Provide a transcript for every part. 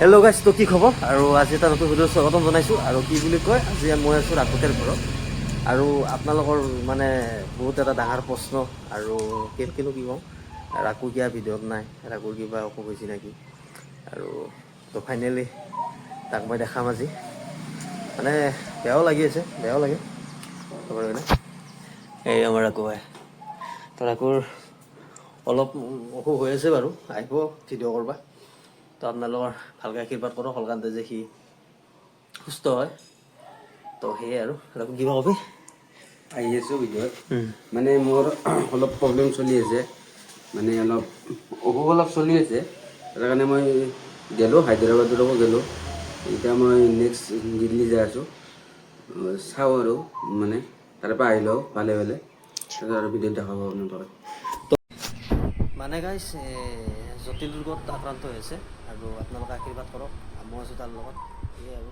Hello' গাইছ তো কি খবৰ? আৰু আজি এটা নতুন ভিডিঅ' স্বাগতম জনাইছোঁ। আৰু কি বুলি কয় আজি মই আছোঁ ৰাকোতেৰ ঘৰত। আৰু আপোনালোকৰ মানে বহুত এটা ডাঙৰ প্ৰশ্ন আৰু কেনেকৈনো কি কওঁ ৰাকো কিয়া ভিডিঅ'ত নাই ৰাকুৰ কিবা অসুখ হৈছে নেকি? আৰু তো ফাইনেলি তাক মই দেখাম আজি। মানে বেয়াও লাগি আছে বেয়াও লাগে। কাৰণে এই আমাৰ ৰাকু ভাই। তো ৰাকুৰ অলপ অসুখ হৈ আছে বাৰু। আহিব ভিডিঅ' কৰবা। তো আপোনালোকৰ ভালকৈ আশীৰ্বাদ কৰক সলকান্তে যে সি সুস্থ হয়। তো সেয়ে আৰু। ৰাকু কিবা কবি আহি আছোঁ ভিডিঅ'ত মানে মোৰ অলপ প্ৰব্লেম চলি আছে। মানে অলপ অসুখ অলপ চলি আছে। তাৰ কাৰণে মই গ'লোঁ হায়দৰাবাদলৈকো গ'লোঁ। এতিয়া মই নেক্সট দিল্লী যাই আছোঁ। চাওঁ আৰু মানে তাৰ পৰা আহি লওঁ ভালে। ভালে আৰু ভিডিঅ'ত দেখাব আপোনালোকে মানে গাইছ জটিল ৰোগত আক্ৰান্ত হৈছে আৰু আপোনালোকে আশীৰ্বাদ কৰক মই আছোঁ তাৰ লগত। সেয়ে আৰু।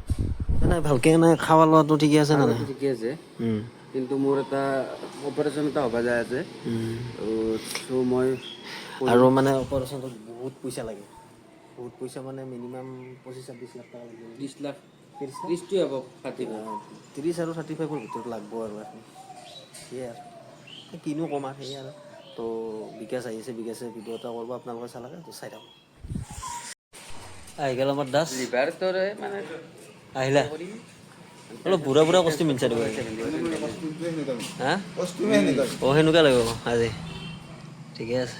নাই ভালকৈ নাই খোৱা লোৱাটো ঠিকে আছে নে নাই? ঠিকে আছে। কিন্তু মোৰ এটা অপাৰেশ্যন এটা হ'ব যায় আছে। চ' মই আৰু মানে অপাৰেশ্যনটোত বহুত পইচা লাগে। বহুত পইচা মানে মিনিমাম পঁচিছ ছাব্বিছ লাখ টকা লাগিব। ত্ৰিছ লাখ ত্ৰিছ? ত্ৰিছটোৱে হ'ব ষাঠি ত্ৰিছ আৰু থাৰ্টি ফাইভৰ ভিতৰত লাগব আৰু। এখন সেয়ে আৰু কিনো ক'ম আৰু সেয়ে আৰু। তো বিকাশ আহিছে বিকাশে ভিডিঅ' এটা কৰিব আপোনালোকে চালাগে তো চাই থাকক আহি গ'ল আমাৰ দাস। মানে আহিলা। অলপ বুঢ়া বুঢ়া কষ্টিম মিনচা দিব হা? অঁ সেনেকুৱা লাগিব আজি। ঠিকে আছে।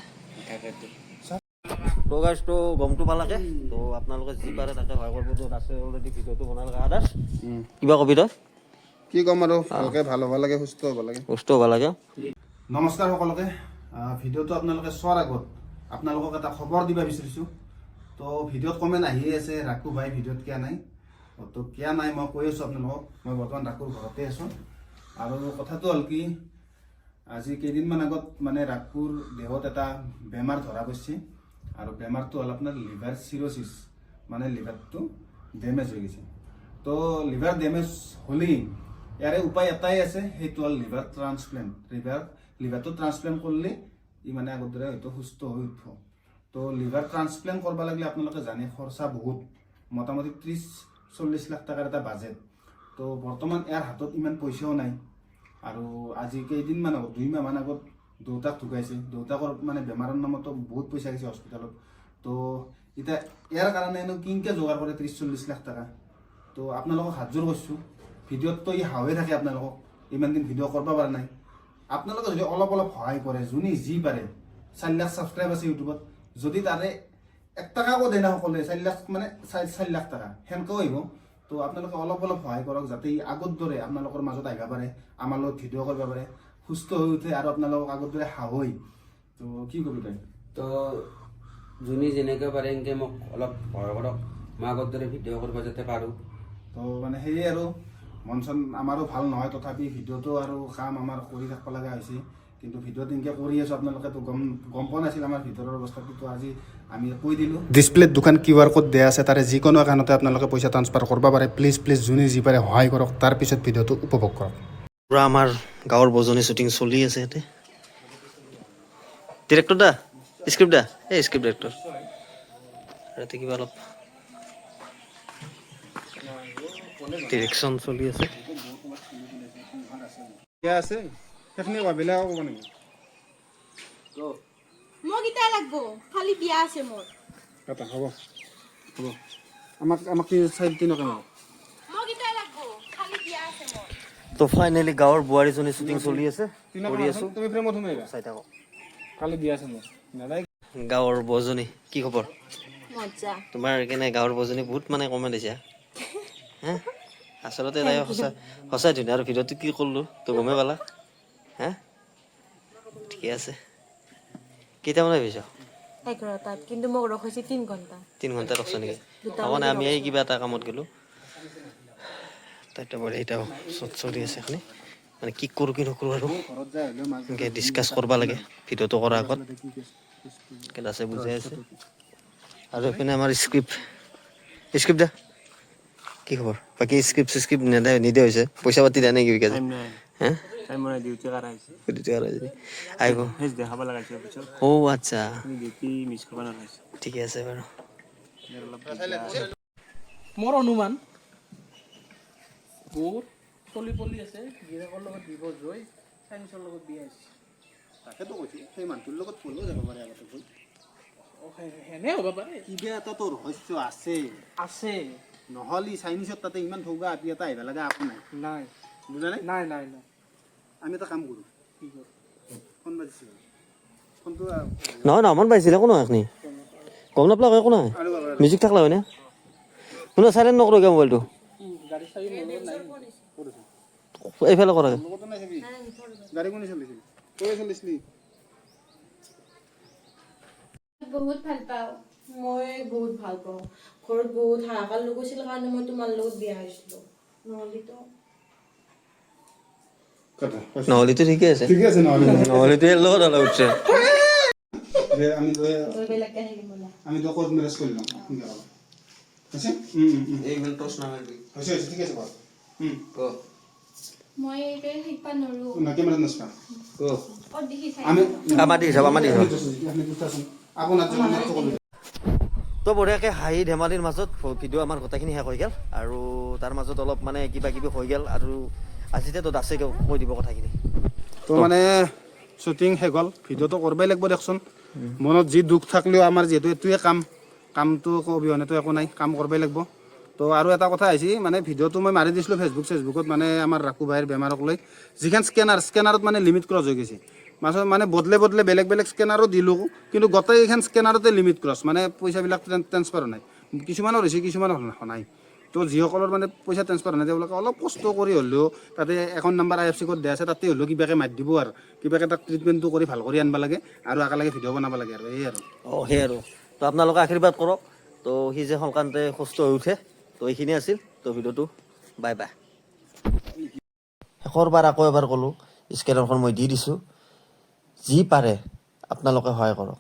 তো গাইছ তো গমটো পালাকে। তো আপোনালোকে যি পাৰে তাকে সহায় কৰিব। তো দাসে অলৰেডি ভিডিঅ'টো বনালে আদাস কিবা কবি তই? কি ক'ম আৰু? ভালকে ভালো হ'ব লাগে সুস্থ হ'ব লাগে। সুস্থ হ'ব লাগে। নমস্কাৰ সকলোকে। ভিডিঅ'টো আপোনালোকে চোৱাৰ আগত আপোনালোকক এটা খবৰ দিব বিচাৰিছোঁ। তো ভিডিঅ'ত কমেণ্ট আহিয়ে আছে ৰাকু ভাই ভিডিঅ'ত কিয় নাই। তো কিয় নাই মই কৈ আছোঁ আপোনালোকক। মই বৰ্তমান ৰাকুৰ ঘৰতে আছোঁ। আৰু কথাটো হ'ল কি আজি কেইদিনমান আগত মানে ৰাকুৰ দেহত এটা বেমাৰ ধৰা পৰিছে। আৰু বেমাৰটো হ'ল আপোনাৰ লিভাৰ চিৰচিছ মানে লিভাৰটো ডেমেজ হৈ গৈছে। তো লিভাৰ ডেমেজ হ'লেই ইয়াৰে উপায় এটাই আছে সেইটো হ'ল লিভাৰ ট্ৰান্সপ্লেণ্ট লিভাৰ লিভাৰটো ট্ৰান্সপ্লেণ্ট কৰিলে ই মানে আগৰ দৰে হয়তো সুস্থ হৈ উঠিব। তো লিভাৰ ট্ৰান্সপ্লেণ্ট কৰিব লাগিলে আপোনালোকে জানে, খৰচা বহুত। মোটামুটি ত্ৰিছ চল্লিছ লাখ টকাৰ এটা বাজেট তো বৰ্তমান ইয়াৰ হাতত ইমান পইচাও নাই। আৰু আজি কেইদিনমান আগত, দুই মাহমান আগত দেউতাক ঢুকাইছে। দেউতাকৰ মানে বেমাৰৰ নামতো বহুত পইচা গৈছে হস্পিটেলত তো এতিয়া ইয়াৰ কাৰণেনো কিনকে যোগাৰ কৰে ত্ৰিছ চল্লিছ লাখ টকা? তো আপোনালোকক হাতযোৰ কৰিছোঁ। ভিডিঅ'ততো ই হাৱে থাকে আপোনালোকক। ইমান দিন ভিডিঅ' কৰিব পৰা নাই। আপোনালোকে যদি অলপ অলপ সহায় কৰে যোনে যি পাৰে চাৰি লাখ ছাবস্ক্ৰাইব আছে ইউটিউবত যদি তাৰে এক টকাকো দিয়ে না সকলোৱে চাৰি লাখ মানে চাৰি চাৰি লাখ টকা সেনেকেও আহিব। তো আপোনালোকে অলপ অলপ সহায় কৰক যাতে আগৰ দৰে আপোনালোকৰ মাজত আহিব পাৰে আমাৰ লগত ভিডিঅ' কৰিব পাৰে সুস্থ হৈ উঠে আৰু আপোনালোকক আগৰ দৰে সাহই তো কি কবি তই? তো যোনে যেনেকৈ পাৰে এনেকৈ মোক অলপ সহায় কৰক মই আগৰ দৰে ভিডিঅ' কৰিব যাতে পাৰোঁ। তো মানে সেয়ে আৰু মন চন আমাৰো ভালো নহয় তথাপি ভিডিঅ'টো আৰু কাম আমাৰ কৰি থাকিব লগা হৈছে। কিন্তু ভিডিঅ'ত এনেকৈ কৰি আছোঁ আপোনালোকেতো গম গম পোৱা নাছিল আমাৰ ভিতৰৰ অৱস্থাটো তো আজি আমি কৈ দিলোঁ। ডিছপ্লেত দোকান কিউ আৰ কোড দিয়া আছে তাৰে যিকোনো একাউণ্টতে আপোনালোকে পইচা ট্ৰান্সফাৰ কৰিব পাৰে। প্লিজ প্লিজ যোনে যি পাৰে সহায় কৰক তাৰপিছত ভিডিঅ'টো উপভোগ কৰক। পূৰা আমাৰ গাঁৱৰ বজনী শ্বুটিং চলি আছে ইয়াতে। ডিৰেক্টৰ দা স্ক্ৰিপ্ট দা এই স্ক্ৰিপ্ট ডিৰেক্টৰ ইয়াতে কিবা অলপ ডিৰেকশ্যন চলি আছে। ঠিকে আছে? সেইখিনি বেলেগ ক'ব নেকি মোক লাগব? খালি বিয়া আছে মোৰ। এটা হ'ব। হ'ব। আমাক আমাক কি চাৰি তিনকে মোৰ। তো ফাইনেলি গাঁৱৰ বোৱাৰীজনী শ্বুটিং চলি আছে। কৰি আছো। তুমি ফ্ৰেমত সোমাইবা। চাই থাকক। কালি বিয়া আছে মোৰ। নাযায় গাঁৱৰ বজনী কি খবৰ? মজা। তোমাৰ কেনে গাঁৱৰ বজনী বহুত মানে কমেণ্ট দিছে হা? আচলতে তাই সঁচা সঁচাই ধুনীয়া আৰু ভিডিঅ'টো কি কৰিলোঁ তো গমেই পালা? হা? ঠিকে আছে। কেইটামানে ভাবিছ এঘাৰটাত কিন্তু মোক ৰখাইছে তিনি ঘণ্টা। তিনি ঘণ্টা ৰখছ নেকি? দুটা মানে আমি এই কিবা এটা কামত গ'লোঁ। তাইতো বাৰু এতিয়া চত চলি আছে এখনি। মানে কি কৰোঁ কি নকৰোঁ আৰু। এনেকৈ ডিছকাছ কৰিব লাগে ভিডিঅ'টো কৰাৰ আগত। ক্লাছে বুজাই আছে। আৰু এইপিনে আমাৰ স্ক্ৰিপ্ট স্ক্ৰিপ্ট দা। কি খবৰ? বাকী স্ক্ৰিপ্ট চিস্ক্ৰিপ্ট নেদে নিদে হৈছে। পইচা পাতি দিয়া নেকি বিকাশ হা? ডিউটি কৰা হৈছে ডিউটি আহিব ফেচ দেখাব লগাইছে পিছত। অ' আচ্ছা। ডিউটি মিছ কৰিব নালাগিছে ঠিকে আছে বাৰু। মোৰ অনুমান। বহুত চলি পলি আছে। গিৰাকৰ লগত ডিভৰ্চ হৈ চাইনিজৰ লগত বিয়া হৈছে। তাকেতো কৈছোঁ সেই মানুহটোৰ লগত পলিও যাব পাৰে আগতে ভুল সেনে হ'ব পাৰে। কিবা এটাতো ৰহস্য আছে। আছে। নহ'লে চাইনিজত তাতে ইমান ঠৌগা আপি এটা আহিব লগা একো নাই। নাই। বুজা নাই? নাই নাই নাই। আমি এটা কাম কৰোঁ। কি ফোন বাজিছে ফোনটো নহয় নহয় মন পাইছিলে নহয় এখনি। গম নাপালাক একো বাবা মিউজিক থাকলা হয়নে? শুনা চাইলেণ্ট নকৰোঁ কিয় মোবাইলটো নাই এইফালে কৰা নাই গাড়ী কোনে চলিছিল তই চলিছিলি? বহুত ভালো পাওঁ। মই বহুত ভালো পাওঁ। ঘৰত বহুত হাহাকাৰ লগাইছিল কাৰণে মই তোমাৰ লগত বিয়া হৈছিলোঁ নহ'লেতো নহ'লেতো ঠিকে আছে। ঠিকে আছে নহ'লে নহ'লেতো ইয়াৰ লগত অলপ উঠছে। আমি আমি তই ক'ত মেৰেজ কৰি ল'ম সোনকালে ক'ব। হৈছে? উম, উম, উম। এই ইমান টচ নামাৰিবি হৈছে হৈছে ঠিক আছে বাৰু উম। ক। মই এইটোৱে শিকবা নোৱাৰোঁ। না কেমেৰাত নাচবা। ক। আমি আমাৰ দি হিচাপ আমাৰ দি হিচাপ আপুনি আপোনাৰ ক'লো তো বঢ়িয়াকৈ হাঁহি ধেমালিৰ মাজত ভিডিঅ' আমাৰ গোটেইখিনি শেষ হৈ গ'ল। আৰু তাৰ মাজত অলপ মানে কিবা কিবি হৈ গ'ল। আৰু আজিতেতো দাসে কৈ দিব কথাখিনি। তো মানে শ্বুটিং শেষ হ'ল। ভিডিঅ'টো কৰিবই লাগিব দিয়কচোন মনত যি দুখ থাকিলেও আমাৰ যিহেতু এইটোৱে কাম কামটো অবিহনেতো একো নাই কাম কৰিবই লাগিব। তো আৰু এটা কথা আহিছে মানে ভিডিঅ'টো মই মাৰি দিছিলোঁ ফেচবুক চেচবুকত মানে আমাৰ ৰাকু ভাইৰ বেমাৰক লৈ। যিখন স্কেনাৰ স্কেনাৰত মানে লিমিট ক্ৰছ হৈ গৈছে। মাজত মানে বদলে বদলে বেলেগ বেলেগ স্কেনাৰো দিলোঁ, কিন্তু গোটেইখন স্কেনাৰতে লিমিট ক্ৰছ মানে পইচাবিলাক ট্ৰেন্সফাৰ নাই। কিছুমানৰ হৈছে, কিছুমানৰ নাই। তো যিসকলৰ মানে পইচা ট্ৰেন্সফাৰ নাই, তেওঁলোকে অলপ কষ্ট কৰি হ'লেও, তাতে এখন number I F C code দিয়া আছে, তাতে হ'লেও কিবাকে মাতি দিব আৰু। কিবাকে তাক ট্ৰিটমেণ্টটো কৰি ভালো কৰি আনিব লাগে আৰু একেলগে ভিডিঅ' বনাব লাগে আৰু, এই আৰু। অঁ, সেই আৰু। তো আপোনালোকে আশীৰ্বাদ কৰক। তো সি যে সংক্ৰান্তে সুস্থ হৈ উঠে, তো এইখিনি আছিল। তো ভিডিঅ'টো বাই বাই শেষৰ বাৰ আকৌ এবাৰ ক'লোঁ স্কেনাৰখন মই দি দিছোঁ। যি পাৰে আপোনালোকে সহায় কৰক।